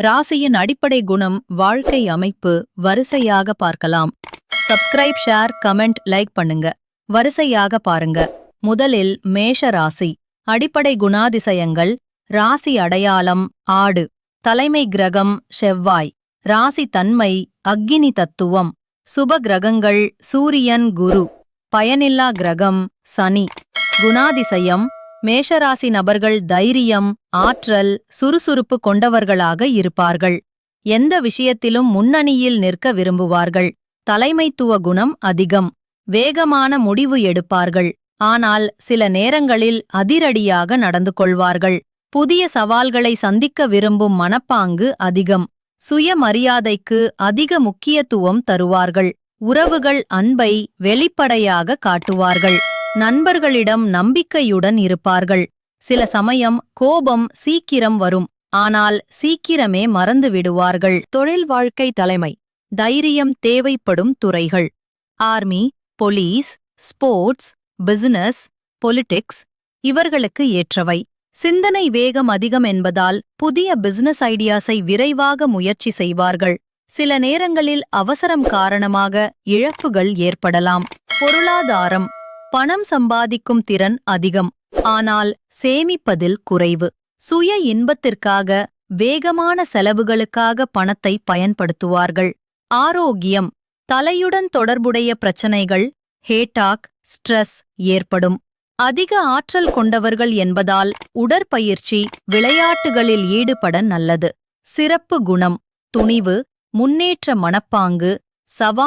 ராசியின் அடிப்படை குணம் வாழ்க்கை அமைப்பு வரிசையாக பார்க்கலாம். சப்ஸ்கிரைப் ஷேர் கமெண்ட் லைக் பண்ணுங்க. வரிசையாக பாருங்க. முதலில் மேஷ ராசி. அடிப்படை குணாதிசயங்கள். ராசி அடையாளம் ஆடு. தலைமை கிரகம் செவ்வாய். ராசி தன்மை அக்கினி தத்துவம். சுப கிரகங்கள் சூரியன் குரு. பயனில்லா கிரகம் சனி. குணாதிசயம் மேஷராசி நபர்கள் தைரியம் ஆற்றல் சுறுசுறுப்பு கொண்டவர்களாக இருப்பார்கள். எந்த விஷயத்திலும் முன்னணியில் நிற்க விரும்புவார்கள். தலைமைத்துவ குணம் அதிகம். வேகமான முடிவு எடுப்பார்கள். ஆனால் சில நேரங்களில் அதிரடியாக நடந்து கொள்வார்கள். புதிய சவால்களை சந்திக்க விரும்பும் மனப்பாங்கு அதிகம். சுயமரியாதைக்கு அதிக முக்கியத்துவம் தருவார்கள். உறவுகள் அன்பை வெளிப்படையாக காட்டுவார்கள். நண்பர்களிடம் நம்பிக்கையுடன் இருப்பார்கள். சில சமயம் கோபம் சீக்கிரம் வரும். ஆனால் சீக்கிரமே மறந்து விடுவார்கள். தொழில் வாழ்க்கை தலைமை. தைரியம் தேவைப்படும் துறைகள். Army police sports business politics இவர்களுக்கு ஏற்றவை. சிந்தனை வேகம் அதிகம் என்பதால் புதிய பிசினஸ் ஐடியாஸை விரைவாக முயற்சி செய்வார்கள். சில நேரங்களில் அவசரம் காரணமாக இழப்புகள் ஏற்படலாம். பொருளாதாரம். பணம் சம்பாதிக்கும் திறன் அதிகம். ஆனால் சேமிப்பதில் குறைவு. சுய இன்பத்திற்காக வேகமான செலவுகளுக்காக பணத்தை பயன்படுத்துவார்கள். ஆரோக்கியம். தலையுடன் தொடர்புடைய பிரச்சனைகள் ஹேட்டாக் ஸ்ட்ரெஸ் ஏற்படும். அதிக ஆற்றல் கொண்டவர்கள் என்பதால் உடற்பயிற்சி விளையாட்டுகளில் ஈடுபட நல்லது. சிறப்பு குணம். துணிவு முன்னேற்ற மனப்பாங்கு சவா